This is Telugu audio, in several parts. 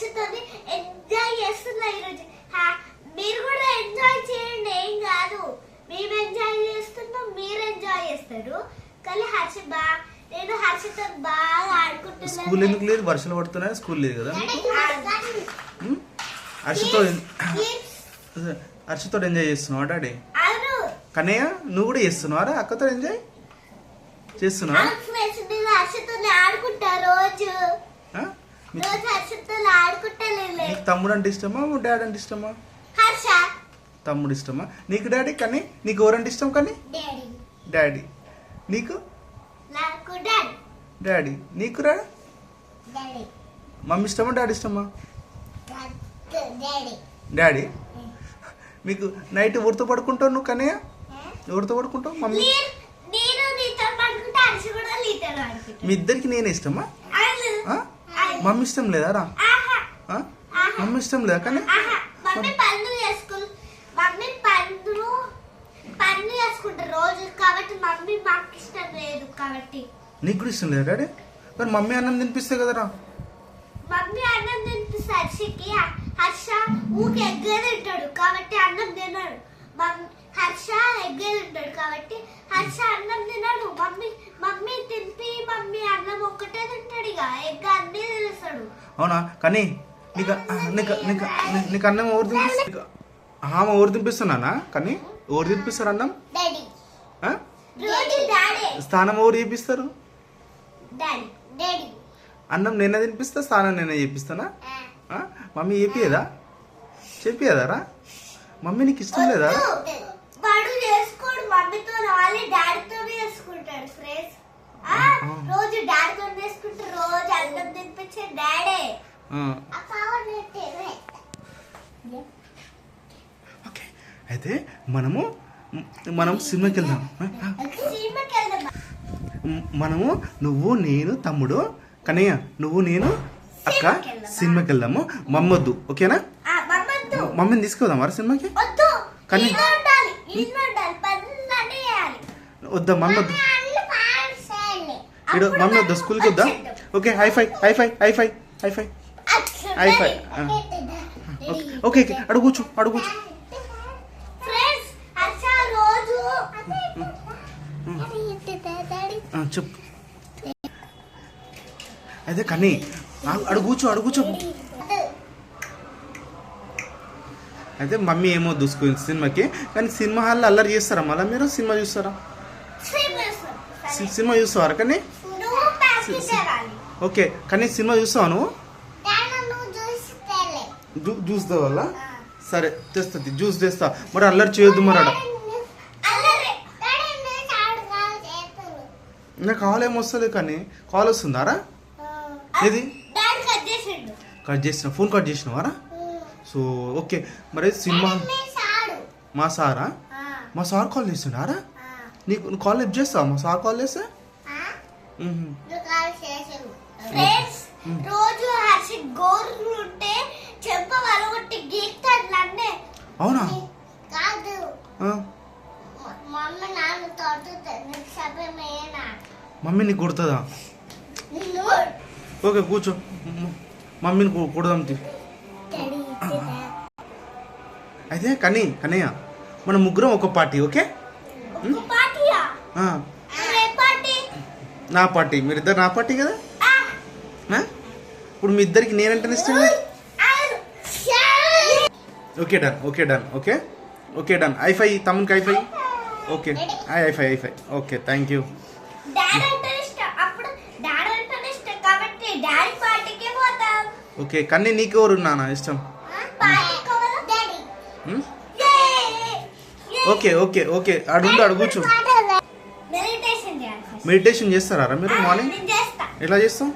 హర్షతోని ఎంజాయ్ చేస్తున్నా ఈరోజు. హా- మీరు కూడా ఎంజాయ్ చేయండి. ఏం కాదు. మేము ఎంజాయ్ చేస్తున్నాం మీరు ఎంజాయ్ చేస్తారు. కానీ హర్ష బా నేను హర్షతో బాగా స్కూల్ ఎందుకు ఆడుకుంటున్నాను లేదు? వర్షాలు పడుతున్నాయి స్కూల్ లేదు కదా? హర్షతో హర్షతో ఎంజాయ్ చేస్తున్నావా డాడీ? కన్నయ్య నువ్వు కూడా చేస్తున్నావారా అక్కతో ఎంజాయ్ చేస్తున్నావా? ఆడుకుంటా రోజు ఆ? మీ- రోజు హర్షతో ఆడుకుంటా లేలే నీకు తమ్ముడు అంటే ఇష్టమా డాడీ అంటే ఇష్టమా? తమ్ముడు ఇష్టమా? నీకు డాడీ కానీ నీకు ఎవరంటే ఇష్టం కానీ? డాడీ. డాడీ. నీకు? డాడీ. నీకు రా? మమ్మీ ఇష్టమా డాడీ ఇష్టమా? డాడీ. మీకు నైట్ ఎవరితో పడుకుంటావు నువ్వు కన్నయ్య? ఎవరితో పడుకుంటావు మమ్మీ? మీ ఇద్దరికి నేనే ఇష్టమా? మమ్మీ ఇష్టం లేదా రా? మమ్మీ ఇష్టం లేదా కానీ? నీకు కూడా ఇష్టం లేదా డాడీ? మరి మమ్మీ అన్నం తినిపిస్తే కదరా మమ్మీ అన్నం తినిపిస్తే హర్షకి హర్ష ఊకి ఎగ్గే తింటాడు. కాబట్టి అన్నం తినడు. హర్ష ఎగ్గే తింటాడు. కాబట్టి హర్ష అన్నం తినడు. మమ్మీ మమ్మీ తినిపి మమ్మీ అన్నం ఒక్కటే తింటాడు ఇక ఎగ్ అన్నీ తినేస్తాడు అవునా? కానీ నీకు నీకు నీకు నీకు అన్నం ఎవరు తినిపిస్తారు ఆమె ఎవరు తినిపిస్తున్నానా? కానీ ఎవరు తినిపిస్తారు అన్నం? స్నానం ఎవరు చేపిస్తారు? అన్నం నేనే తినిపిస్తా స్నానం నేనే చేపిస్తానా? మమ్మీ చెప్పేదా చెప్పేదా రా? మమ్మీ నీకు ఇష్టం లేదా? రోజు చేసుకుంటాడు రోజు అన్నం తినిపించే డాడీ. ఓకే. అయితే మనము మనం సినిమాకి వెళ్దాం. మనము నువ్వు నేను తమ్ముడు కన్నయ్య నువ్వు నేను అక్క సినిమాకి వెళ్దామా? మమ్మొద్దు. ఓకేనా? మమ్మొద్దు. మమ్మీని తీసుకుపోదాం మరి సినిమాకి? వద్దు. కానీ- వద్దా మమ్మీ వద్దు మమ్మీ అన్ని పనులు చేయాలి. ఇడు మమ్మీ వద్దా స్కూల్కి వద్దా. Okay high five high five high five high five high five. Okay okay okay అడుగు కూర్చో అడుగు కూర్చో. ఫ్రెండ్స్ హర్ష రోజు. ఆ, చెప్పు. అయితే కానీ ఆ- అడుగు కూర్చో అడుగు కూర్చో. అయితే మమ్మీ ఏమో దూసుకుంది సినిమాకి. కానీ సినిమా హాల్లో అల్లరి చేస్తారా? మళ్ళీ మీరు సినిమా చూస్తారా? సినిమా చూస్తావారా కానీ? ఓకే కానీ సినిమా చూస్తావా నువ్వు? జ్యూస్ వల్ల సరే తెస్తుంది జ్యూస్ తెస్తా. మరి అల్లరి చేయొద్దు మరి ఆడ. చేస్తాను నాకు కాల్ ఏం వస్తుంది కానీ. కాల్ వస్తుందారా? ఏది? కట్ చేసిన ఫోన్ కట్ చేసినవారా? సో ఓకే మరి సినిమా మా సారా? మా సార్ కాల్ చేస్తున్నారా నీకు నువ్వు కాల్ లిఫ్ట్ చేస్తావా మా సార్ కాల్ చేస్తే? మ్మ్. ఫ్రెండ్స్ రోజు హర్షి గోర్లు ఉంటే చెంప వలగొట్టి గీక్తాడు నన్నే. అవునా? కాదు. మమ్మ నాన్న తోడుతుంది సమయమేనా మమ్మీ నీకు కొడుతుందా? ఓకే కూర్చో. మ్మ్. మమ్మీని కొడదాం తీ. అయితే కనీ కన్నయ్య మన ముగ్గురం ఒక పార్టీ ఓకే? నా పార్టీ. మీరిద్దరు నా పార్టీ కదా? ఇప్పుడు మీ ఇద్దరికి నేనంటే. షాయ్. Okay done okay done okay? Okay done. High five తమ్మునికి ఐఫై okay. I high five high five okay thank you. Okay కన్నీ నీకెవరు నాన్న ఇష్టం! Okay okay okay. అడుగు అడుగు కూర్చో. మెడిటేషన్ చేస్తారా మీరు మార్నింగ్ చేస్తా. ఎట్లా చేస్తావు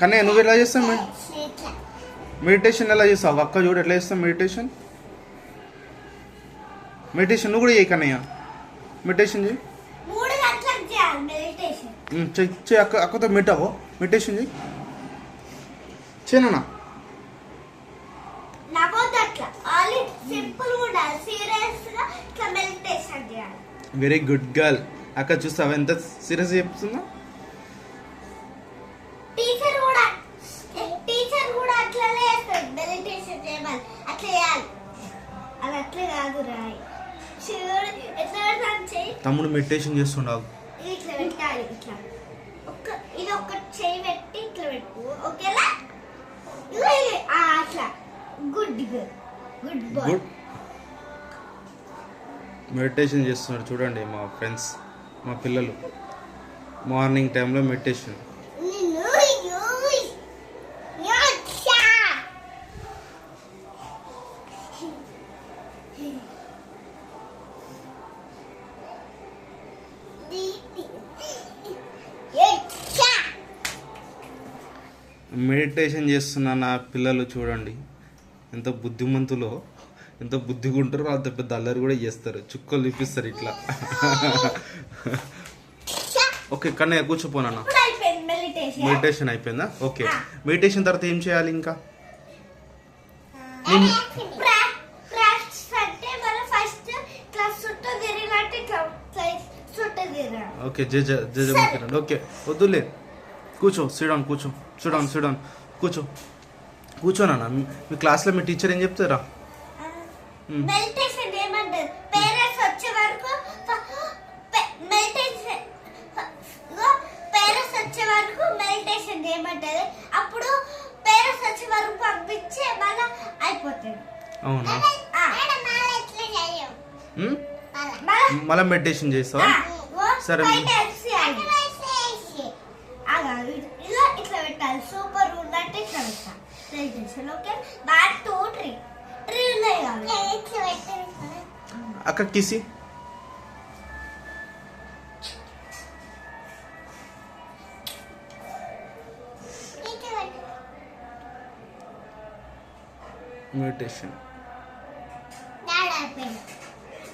కన్నయ్య నువ్వు ఎట్లా చేస్తావు. మెడిటేషన్ ఎలా చేస్తావు? అక్క చూడు ఎట్లా చేస్తావు మెడిటేషన్ మెడిటేషన్ నువ్వు కూడా చేయి కన్నయ్య. మెడిటేషన్ చేయి. చెయ్యి చెయ్యి అక్క అక్కతో మెట్టావో? మెడిటేషన్ చేయి. చేయనా వెరీ గుడ్ గర్ల్ అక్కడ చూస్తావా? ఎంత సీరియస్ చెప్తున్నా? టీచర్ కూడా టీచర్ కూడా అట్లా అట్లా తమ్ముడు మెడిటేషన్ చేస్తుండావు ఇట్లా అట్లా. గుడ్ గుడ్ మెడిటేషన్ చేస్తున్నారు చూడండి మా ఫ్రెండ్స్. మా పిల్లలు. మార్నింగ్ టైంలో మెడిటేషన్ మెడిటేషన్ చేస్తున్న నా పిల్లలు చూడండి. ఎంత బుద్ధిమంతులో. ఎంత బుద్ధిగా ఉంటారో అంత పెద్ద అల్లరి కూడా చేస్తారు. చుక్కలు చూపిస్తారు ఇట్లా. ఓకే కన్నయ్య అయిపోయింది మెడిటేషన్ అయిపోయిందా? ఓకే. మెడిటేషన్ తర్వాత ఏం చేయాలి ఇంకా? ఓకే జజ జజ ముఖ్యండి ఓకే వద్దులే. కూర్చో సిడాన్ కూర్చో. సిడాన్ సిడాన్ కూర్చో. కూర్చోనన్నా మీ క్లాస్లో మీ టీచర్ ఏం చెప్తారా. మెడిటేషన్ ఏమంటారు? పేరెంట్స్ వచ్చే వరకు మెడిటేషన్ పేరెంట్స్ వచ్చే వరకు మెడిటేషన్ చేయమంటది అప్పుడు పేరెంట్స్ వచ్చే వరకు పంపించి మళ్ళీ అయిపోతుంది. అవునా? మళ్ళా మెడిటేషన్ చేస్తావా? సరే. ఇట్లా పెట్టాలి. సూపర్ ఉన్నట్టు ఇట్లా పెట్టాలి. ఓకే ట్రీ ఉన్నాయి కావాలి అక్క కిసి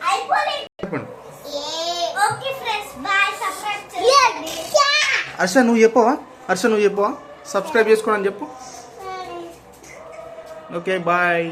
అయిపోలేదు చెప్పండి. హర్ష నువ్వు చెప్పవా? హర్ష నువ్వు చెప్పవా? సబ్స్క్రైబ్ చేసుకోనని చెప్పు. Okay bye